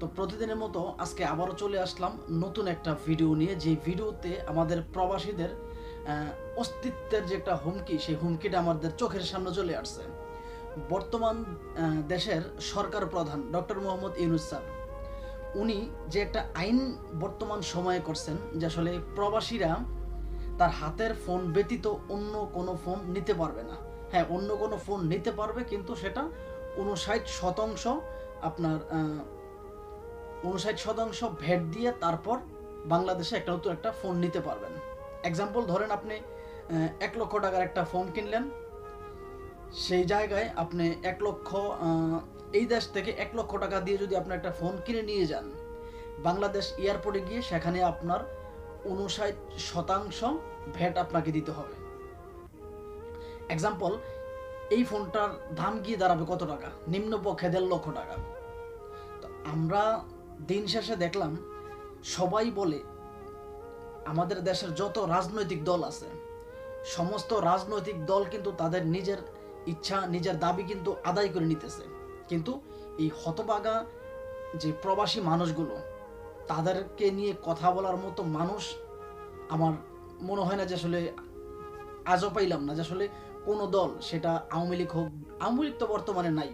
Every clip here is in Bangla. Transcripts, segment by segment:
তো প্রতিদিনের মতো আজকে আবারও চলে আসলাম নতুন একটা ভিডিও নিয়ে, যে ভিডিওতে আমাদের প্রবাসীদের অস্তিত্বের যে একটা হুমকি, সেই হুমকিটা আমাদের চোখের সামনে চলে আসছে। বর্তমান দেশের সরকার প্রধান ডক্টর মোহাম্মদ ইউনুস স্যার, উনি যে একটা আইন বর্তমান সময়ে করছেন, যে আসলে প্রবাসীরা তার হাতের ফোন ব্যতীত অন্য কোনো ফোন নিতে পারবে না। হ্যাঁ অন্য কোনো ফোন নিতে পারবে, কিন্তু সেটা উনষাট শতাংশ আপনার উনষাট শতাংশ ভ্যাট দিয়ে তারপর বাংলাদেশে একটা নতুন একটা ফোন নিতে পারবেন। এক্সাম্পল ধরেন আপনি এক লক্ষ টাকার একটা ফোন কিনলেন। সেই জায়গায় আপনি এক লক্ষ এই দেশ থেকে এক লক্ষ টাকা দিয়ে যদি আপনি একটা ফোন কিনে নিয়ে যান, বাংলাদেশ এয়ারপোর্টে গিয়ে সেখানে আপনার উনষাট শতাংশ ভ্যাট আপনাকে দিতে হবে। এক্সাম্পল এই ফোনটার দাম গিয়ে দাঁড়াবে কত টাকা? নিম্নপক্ষে দেড় লক্ষ টাকা। তো আমরা দিন শেষে দেখলাম সবাই বলে আমাদের দেশের যত রাজনৈতিক দল আছে, সমস্ত রাজনৈতিক দল কিন্তু তাদের নিজের ইচ্ছা, নিজের দাবি কিন্তু আদায় করে নিতেছে। কিন্তু এই হতবাগা যে প্রবাসী মানুষগুলো, তাদেরকে নিয়ে কথা বলার মতো মানুষ আমার মনে হয় না যে আসলে আজও পাইলাম না, যে আসলে কোনো দল, সেটা আওয়ামী লীগ হোক, আওয়ামী লীগ তো বর্তমানে নাই।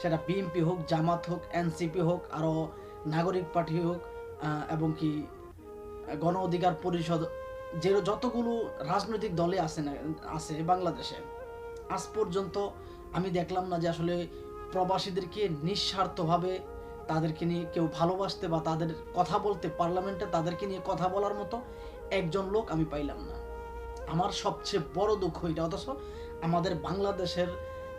সেটা বিএনপি হোক, জামাত হোক, এনসিপি হোক, আরও নাগরিক পার্টি হোক এবং কি গণ অধিকার পরিষদ, যে যতগুলো রাজনৈতিক দলে আছে না, আছে বাংলাদেশে, আজ পর্যন্ত আমি দেখলাম না যে আসলে প্রবাসীদেরকে নিঃস্বার্থভাবে তাদেরকে নিয়ে কেউ ভালোবাসতে বা তাদের কথা বলতে, পার্লামেন্টে তাদেরকে নিয়ে কথা বলার মতো একজন লোক আমি পাইলাম না। আমার সবচেয়ে বড় দুঃখ এটা, অথচ আমাদের বাংলাদেশের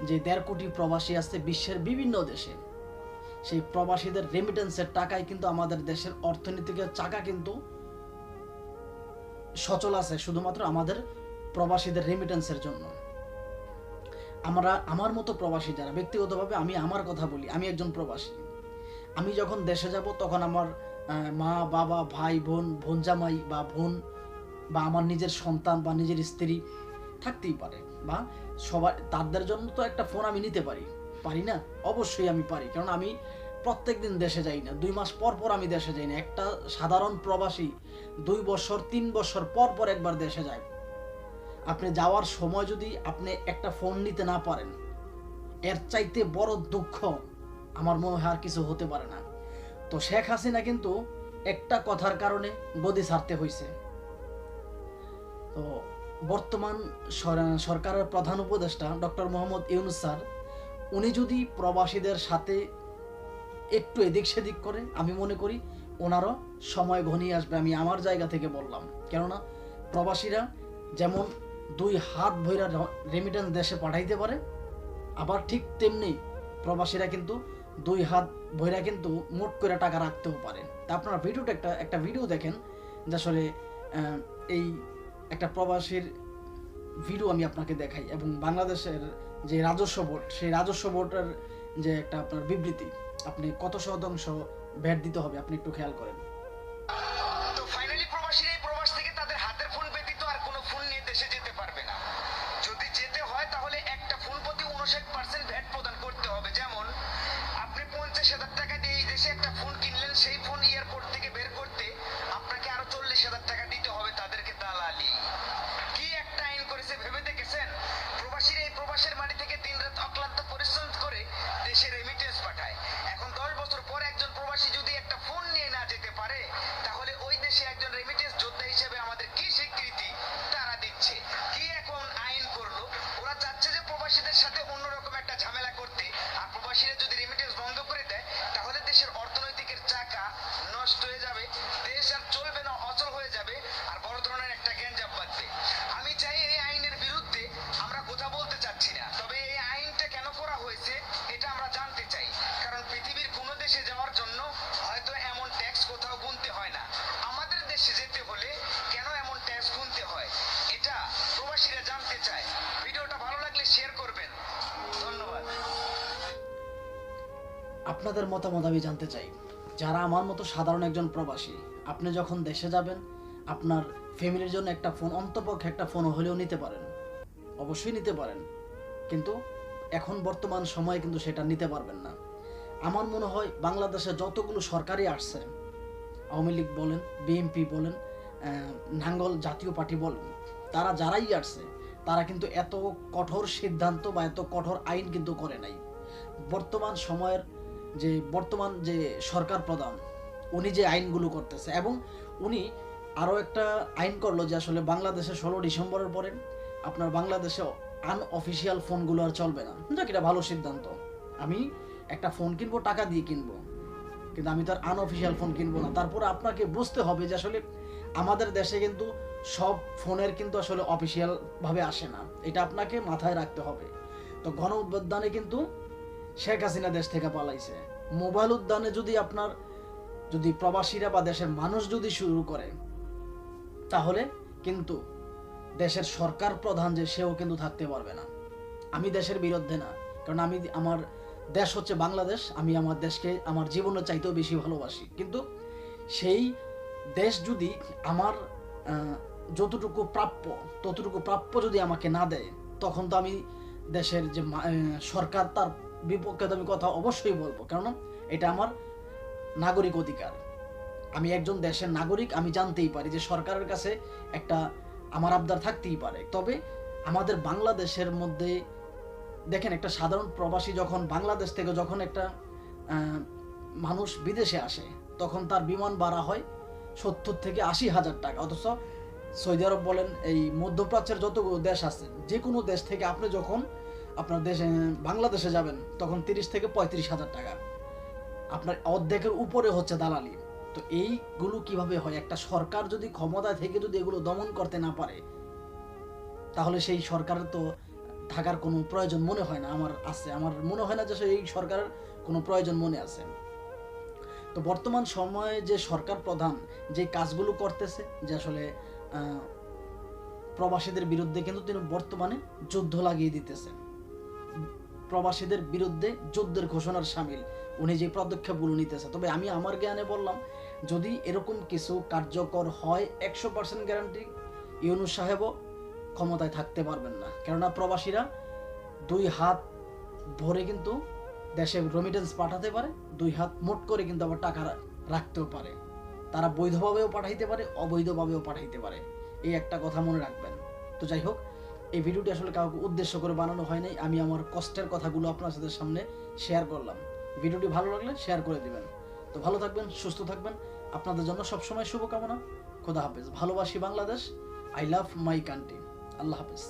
যে দেড় কোটি প্রবাসী আছে, বিশ্বের বিভিন্ন দেশে সেই প্রবাসীদের রেমিটেন্সের টাকায় কিন্তু আমাদের দেশের অর্থনীতিকের চাকা কিন্তু সচল আছে, শুধুমাত্র আমাদের প্রবাসীদের রেমিটেন্সের জন্য। আমরা, আমার মতো প্রবাসী যারা, ব্যক্তিগতভাবে আমি আমার কথা বলি, আমি একজন প্রবাসী। আমি যখন দেশে যাব, তখন আমার মা, বাবা, ভাই, বোন বোন জামাই বা বোন বা আমার নিজের সন্তান বা নিজের স্ত্রী থাকতেই পারে বা সবার তাদের জন্য তো একটা ফোন আমি নিতে পারি। পারি না? অবশ্যই আমি পারি। কারণ আমি প্রত্যেক দিন দেশে যাই না। দুই মাস পর পর আমি দেশে যাই না। একটা সাধারণ প্রবাসী দুই বছর, তিন বছর পর পর একবার দেশে যায়। আপনি যাওয়ার সময় যদি আপনি একটা ফোন নিতে না পারেন, এর চাইতে বড় দুঃখ আমার মনে হয় আর কিছু হতে পারে না। তো শেখ হাসিনা কিন্তু একটা কথার কারণে গদি ছাড়তে হয়েছে তো বর্তমান সর- সরকারের প্রধান উপদেষ্টা ডক্টর মোহাম্মদ ইউনুস স্যার উনি যদি প্রবাসীদের সাথে একটু এদিক সেদিক করে, আমি মনে করি ওনারও সময় ঘনিয়ে আসবে, আমি আমার জায়গা থেকে বললাম। কেননা প্রবাসীরা যেমন দুই হাত ভৈরা রেমিটেন্স দেশে পাঠাইতে পারে, আবার ঠিক তেমনি প্রবাসীরা কিন্তু দুই হাত ভৈরা কিন্তু মোট করে টাকা রাখতেও পারে। তা আপনারা ভিডিওটা একটা একটা ভিডিও দেখেন, যে আসলে এই একটা প্রবাসীর ভিডিও আমি আপনাকে দেখাই, এবং বাংলাদেশের যে রাজস্ব বোর্ড, সেই রাজস্ব বোর্ডের যে একটা আপনার বিবৃতি, আপনি কত শতাংশ ভ্যাট দিতে হবে, আপনি একটু খেয়াল করেন। আপনাদের মতামত আমি জানতে চাই। যারা আমার মতো সাধারণ একজন প্রবাসী, আপনি যখন দেশে যাবেন, আপনার ফ্যামিলির জন্য একটা ফোন, অন্তপক্ষে একটা ফোন হলেও নিতে পারেন। অবশ্যই নিতে পারেন। কিন্তু এখন বর্তমান সময়ে কিন্তু সেটা নিতে পারবেন না। আমার মনে হয় বাংলাদেশে যতগুলো সরকারি আসছে, আওয়ামী লীগ বলেন, বিএনপি বলেন নাঙ্গল জাতীয় পার্টি বলেন, তারা যারাই আসছে, তারা কিন্তু এত কঠোর সিদ্ধান্ত বা এত কঠোর আইন কিন্তু করে নাই। বর্তমান সময়ের যে বর্তমান যে সরকার প্রধান, উনি যে আইনগুলো করতেছে এবং উনি আরও একটা আইন করল যে আসলে বাংলাদেশে ষোলো ডিসেম্বরের পরে আপনার বাংলাদেশে আনঅফিসিয়াল ফোনগুলো আর চলবে না। যাক, এটা ভালো সিদ্ধান্ত। আমি একটা ফোন কিনবো, টাকা দিয়ে কিনবো। কিন্তু আমি তো আর আনঅফিসিয়াল ফোন কিনবো না। তারপরে আপনাকে বুঝতে হবে যে আসলে আমাদের দেশে কিন্তু সব ফোনের কিন্তু আসলে অফিসিয়ালভাবে আসে না। এটা আপনাকে মাথায় রাখতে হবে। তো গণ উদ্যানে কিন্তু শেখ হাসিনা দেশ থেকে পালাইছে। মোবাইল উদ্যানে যদি আপনার, যদি প্রবাসীরা বা দেশের মানুষ যদি শুরু করে, তাহলে কিন্তু দেশের সরকার প্রধান যে, সেও কিন্তু থাকতে পারবে না। আমি দেশের বিরুদ্ধে না, কারণ আমি আমার দেশ হচ্ছে বাংলাদেশ, আমি আমার দেশকে, আমার জীবনের চাইতেও বেশি ভালোবাসি। কিন্তু সেই দেশ যদি আমার যতটুকু প্রাপ্য, ততটুকু প্রাপ্য যদি আমাকে না দেয়, তখন তো আমি দেশের যে সরকার তার বিপক্ষে তো আমি কথা অবশ্যই বলব। কারণ এটা আমার নাগরিক অধিকার। আমি একজন দেশের নাগরিক, আমি জানতেই পারি যে সরকারের কাছে একটা আমার আবদার থাকতেই পারে। তবে আমাদের বাংলাদেশের মধ্যে দেখেন একটা সাধারণ প্রবাসী যখন বাংলাদেশ থেকে যখন একটা মানুষ বিদেশে আসে, তখন তার বিমান ভাড়া হয় সত্তর থেকে আশি হাজার টাকা। অথচ সৌদি আরব বলেন এই মধ্যপ্রাচ্যের যতগুলো দেশ আছে যে কোনো দেশ থেকে আপনি যখন আপনার দেশে, বাংলাদেশে যাবেন, তখন তিরিশ থেকে পঁয়ত্রিশ হাজার টাকা। আপনার অর্ধেকের উপরে হচ্ছে দালালি। তো এইগুলো কীভাবে হয়? একটা সরকার যদি ক্ষমতায় থেকে যদি এগুলো দমন করতে না পারে, তাহলে সেই সরকারের তো থাকার কোনো প্রয়োজন মনে হয় না আমার আছে। আমার মনে হয় না যে এই সরকারের কোনো প্রয়োজন মনে আছে। তো বর্তমান সময়ে যে সরকার প্রধান, যে কাজগুলো করতেছে, যে আসলে প্রবাসীদের বিরুদ্ধে কিন্তু তিনি বর্তমানে যুদ্ধ লাগিয়ে দিতেছেন। প্রবাসীদের বিরুদ্ধে যুদ্ধের ঘোষণার সামিল। উনি যে পদক্ষেপগুলো নিতেছে। তবে আমি আমার জ্ঞানে বললাম, যদি এরকম কিছু কার্যকর হয়, একশো পার্সেন্ট গ্যারান্টি ইউনুস সাহেবও ক্ষমতায় থাকতে পারবেন না। কেননা প্রবাসীরা দুই হাত ভরে কিন্তু দেশে রেমিটেন্স পাঠাতে পারে, দুই হাত মোট করে কিন্তু আবার টাকা রাখতেও পারে। তারা বৈধভাবেও পাঠাইতে পারে, অবৈধভাবেও পাঠাইতে পারে। এই একটা কথা মনে রাখবেন। তো যাই হোক এই ভিডিওটি আসলে কাউকে উদ্দেশ্য করে বানানো হয় নাই, আমি আমার কষ্টের কথাগুলো আপনার সাথে সামনে শেয়ার করলাম। ভিডিওটি ভালো লাগলে শেয়ার করে দিবেন। তো ভালো থাকবেন, সুস্থ থাকবেন। আপনাদের জন্য সবসময় শুভকামনা। খোদা হাফেজ। ভালোবাসি Bangladesh. I love my country Allah হাফেজ।